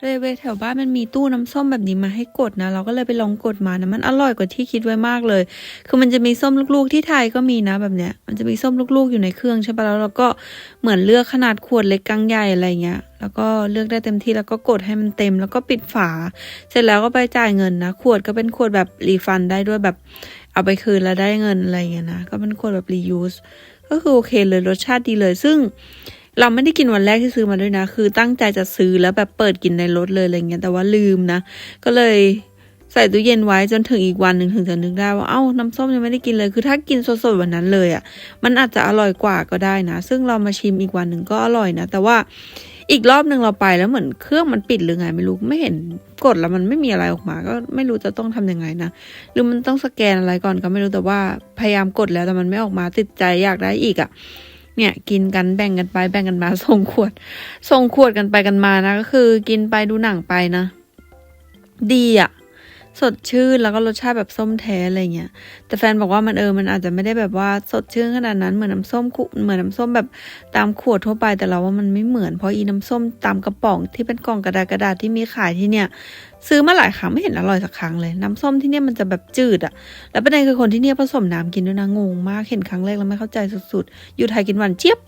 เลยเวแถวบ้านมันมีตู้น้ำส้มแบบนี้มาให้กดนะ เราก็เลยไปลองกดมานะมันอร่อยกว่าที่คิดไว้มากเลย คือมันจะมีส้มลูกๆที่ไทยก็มีนะแบบเนี้ย มันจะมีส้มลูกๆอยู่ในเครื่องใช่ปะแล้วเราก็เหมือนเลือกขนาดขวดเล็กกลางใหญ่อะไรเงี้ยแล้วก็เลือกได้เต็มที่แล้วก็กดให้มันเต็ม แล้วก็ปิดฝา เสร็จแล้วก็ไปจ่ายเงินนะขวดก็เป็นขวดแบบรีฟันได้ด้วยแบบเอาไปคืนแล้วได้เงินอะไรเงี้ยนะก็เป็นขวดแบบ reuse ก็คือโอเคเลยรสชาติดีเลยซึ่ง เราไม่ได้กินวันแรกที่ซื้อมาด้วยนะ คือตั้งใจจะซื้อแล้วแบบเปิดกินในรถเลยอะไรเงี้ยแต่ว่าลืมนะ ก็เลยใส่ตู้เย็นไว้จนถึงอีกวันหนึ่งถึงจะนึกได้ว่าเอ้าน้ำส้มยังไม่ได้กินเลย คือถ้ากินสดๆวันนั้นเลยอะ่ะ มันอาจจะอร่อยกว่าก็ได้นะ ซึ่งเรามาชิมอีกวันหนึ่งก็อร่อยนะ แต่ว่าอีกรอบหนึ่งเราไปแล้วเหมือนเครื่องมันปิดหรือไงไม่รู้ไม่เห็นกดแล้วมันไม่มีอะไรออกมา ก็ไม่รู้จะต้องทำยังไงนะหรือมันต้องสแกนอะไรก่อนก็ไม่รู้แต่ว่าพยายามกดแล้วแต่มันไม่ออกมาติดใจอยากได้อีกอะ เนี่ยกินกันแบ่งกันไปแบ่งกันมาส่งขวด ส่งขวดกันไปกันมานะ ก็คือ กินไปดูหนังไปนะ ดีอะ สดชื่นแล้วก็รสชาติแบบส้มแท้อะไรเงี้ย แต่แฟนบอกว่ามันเออ มันอาจจะไม่ได้แบบว่าสดชื่นขนาดนั้นเหมือนน้ำส้มขุเหมือนน้ำส้มแบบตามขวดทั่วไปแต่เราว่ามันไม่เหมือนเพราะอีน้ำส้มตามกระป๋องที่เป็นกล่องกระดาษกระดาษที่มีขายที่เนี่ย ซื้อมาหลายครั้งไม่เห็นอร่อยสักครั้งเลย น้ำส้มที่เนี่ยมันจะแบบจืดอะแล้วประเด็นคือคนที่เนี่ยผสมน้ำกินด้วยนะงงมากเห็นครั้งแรกแล้วไม่เข้าใจสุดๆ อยู่ไทยกินหวานเจี๊ยบ